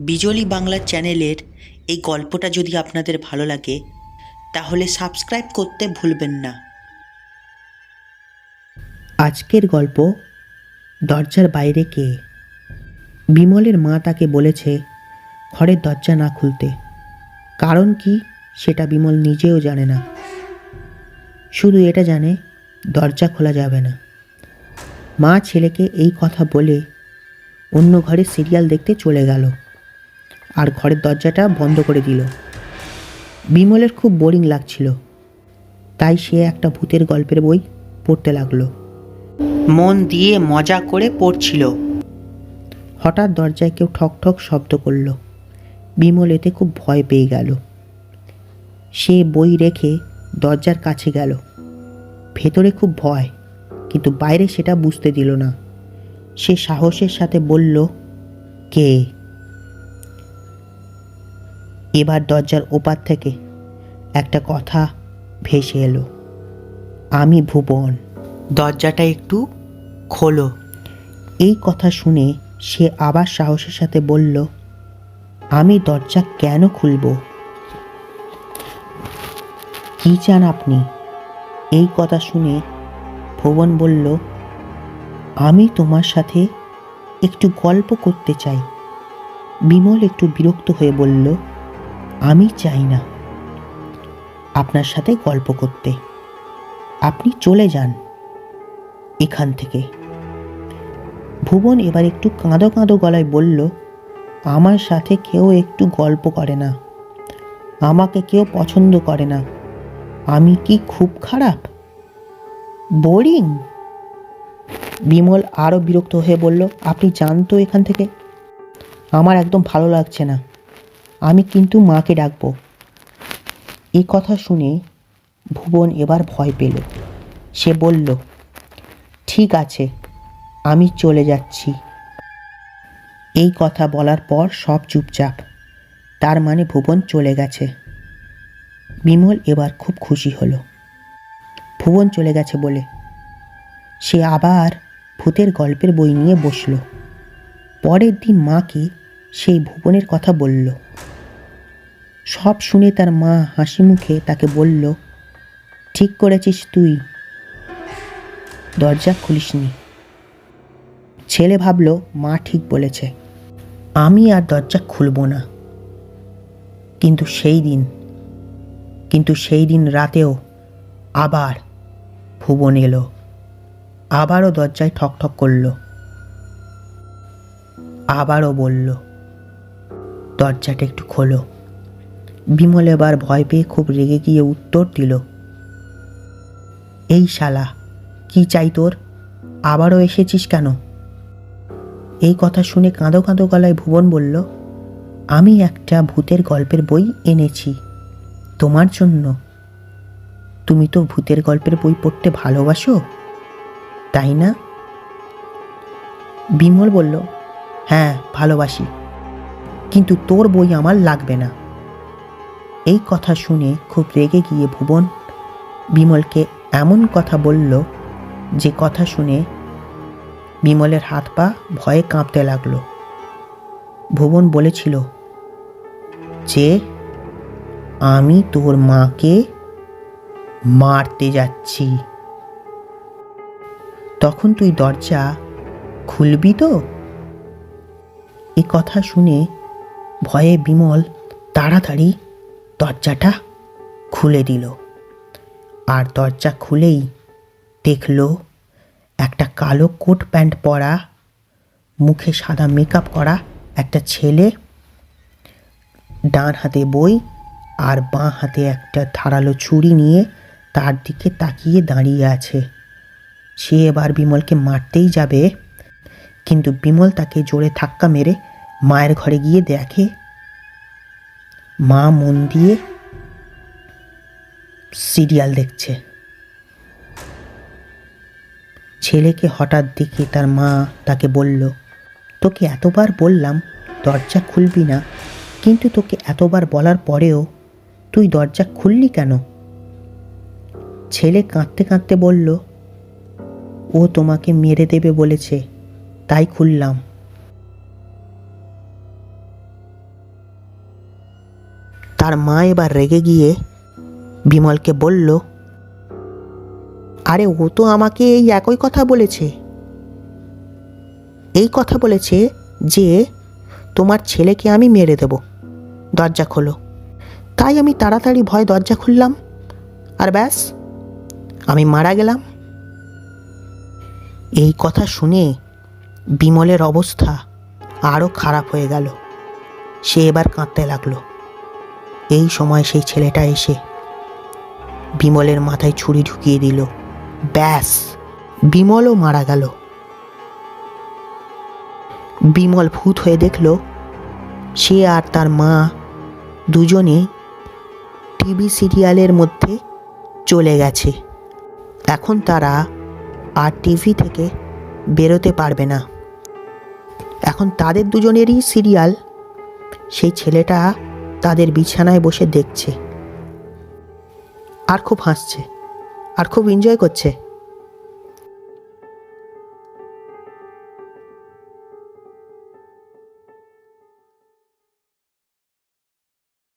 বিজলি বাংলা চ্যানেলের এই গল্পটা যদি আপনাদের ভালো লাগে, তাহলে সাবস্ক্রাইব করতে ভুলবেন না। আজকের গল্প, দরজার বাইরে কে? বিমলের মা তাকে বলেছে, ঘরের দরজা না খুলতে। কারণ কি? সেটা বিমল নিজেও জানে না। শুধু এটা জানে, দরজা খোলা যাবে না। মা ছেলেকে এই কথা বলে অন্য ঘরে সিরিয়াল দেখতে চলে গেল। আর ঘরের দরজাটা বন্ধ করে দিল। বিমলের খুব বোরিং লাগছিল। তাই সে একটা ভূতের গল্পের বই পড়তে লাগল। মন দিয়ে মজা করে পড়ছিল। হঠাৎ দরজায় কেউ ঠক ঠক শব্দ করল। বিমল এতে খুব ভয় পেয়ে গেল। সে বই রেখে দরজার কাছে গেল। ভেতরে খুব ভয়, কিন্তু বাইরে সেটা বুঝতে দিল না। সে সাহসের সাথে বলল, কে? এবার দরজার ওপার থেকে একটা কথা ভেসে এলো। আমি ভুবন। দরজাটা একটু খোলো। এই কথা শুনে সে আবার সাহসের সাথে বলল, আমি দরজা কেন খুলব? কি চান আপনি? এই কথা শুনে ভুবন বলল, আমি তোমার সাথে একটু গল্প করতে চাই। বিমল একটু বিরক্ত হয়ে বলল আমি চাই না। আপনার সাথে গল্প করতে। আপনি চলে যান এখান থেকে। ভুবন এবার একটু কাঁদো কাঁদো গলায় বলল, আমার সাথে কেউ একটু গল্প করে না। আমাকে কেউ পছন্দ করে না। আমি কি খুব খারাপ? বোরিং বিমল আরও বিরক্ত হয়ে বলল, আপনি যান তো এখান থেকে। আমার একদম ভালো লাগছে না। আমি কিন্তু মাকে ডাকবো। এই কথা শুনে ভুবন এবার ভয় পেল। সে বলল, ঠিক আছে, আমি চলে যাচ্ছি। এই কথা বলার পর সব চুপচাপ। তার মানে ভুবন চলে গেছে। বিমল এবার খুব খুশি হলো। ভুবন চলে গেছে বলে সে আবার ভূতের গল্পের বই নিয়ে বসল। পরের দিন মাকে সেই ভুবনের কথা বলল। সব শুনে তার মা হাসি মুখে তাকে বলল, ঠিক করেছিস তুই। দরজা খুলিসনি। ছেলে ভাবল, মা ঠিক বলেছে। আমি আর দরজা খুলব না। কিন্তু সেই দিন, কিন্তু সেই দিন রাতেও আবার ভুবন এলো। আবারও দরজায় ঠক ঠক করল। আবারও বলল, দরজাটা একটু খোলো। বিমল এবার ভয় পেয়ে খুব রেগে গিয়ে উত্তর দিল, এই শালা, কি চাই তোর? আবারও এসেছিস কেন? এই কথা শুনে কাঁদো কাঁদো গলায় ভুবন বলল, আমি একটা ভূতের গল্পের বই এনেছি, তোমার জন্য। তুমি তো ভূতের গল্পের বই পড়তে ভালোবাসো, তাই না? বিমল বলল হ্যাঁ ভালোবাসি, কিন্তু তোর বই আমার লাগবে না। এই কথা শুনে খুব রেগে গিয়ে ভুবন বিমলকে এমন কথা বলল যে কথা শুনে বিমলের হাত পা ভয়ে কাঁপতে লাগল। ভুবন বলেছিল, যে, আমি তোর মাকে মারতে যাচ্ছি। তখন তুই দরজা খুলবি তো? এ কথা শুনে ভয়ে বিমল তাড়াতাড়ি দরজাটা খুলে দিল। আর দরজা খুলেই দেখল একটা কালো কোট প্যান্ট পরা, মুখে সাদা মেকআপ করা একটা ছেলে, ডান হাতে বই আর বাঁ হাতে একটা ধারালো ছুরি নিয়ে তার দিকে তাকিয়ে দাঁড়িয়ে আছে। সে এবার বিমলকে মারতেই যাবে, কিন্তু বিমল তাকে জোরে ধাক্কা মেরে মায়ের ঘরে গিয়ে দেখে মা মন দিয়ে সিরিয়াল দেখছে। ছেলেকে হঠাৎ দেখে তার মা তাকে বলল, তোকে এতবার বললাম দরজা খুলবি না, কিন্তু তোকে এতবার বলার পরেও তুই দরজা খুললি কেন? ছেলে কাঁদতে কাঁদতে বলল, ও তোমাকে মেরে দেবে বলেছে, তাই খুললাম। তার মা এবার রেগে গিয়ে বিমলকে বলল, আরে, ও তো আমাকে এই একই কথা বলেছে। এই কথা বলেছে যে তোমার ছেলেকে আমি মেরে দেব। দরজা খোলো। তাই আমি তাড়াতাড়ি ভয় দরজা খুললাম। আর ব্যাস, আমি মারা গেলাম। এই কথা শুনে বিমলের অবস্থা আরও খারাপ হয়ে গেল। সে এবার কাঁদতে লাগল। এই সময় সেই ছেলেটা এসে বিমলের মাথায় ছুরি ঢুকিয়ে দিল। ব্যাস, বিমলও মারা গেল। বিমল ভূত হয়ে দেখল, সে আর তার মা দুজনে টিভি সিরিয়ালের মধ্যে চলে গেছে। এখন তারা আর টিভি থেকে বেরোতে পারবে না। এখন তাদের দুজনেরই সিরিয়াল। সেই ছেলেটা তাদের বিছানায় বসে দেখছে। আর খুব হাসছে। আর খুব এনজয় করছে।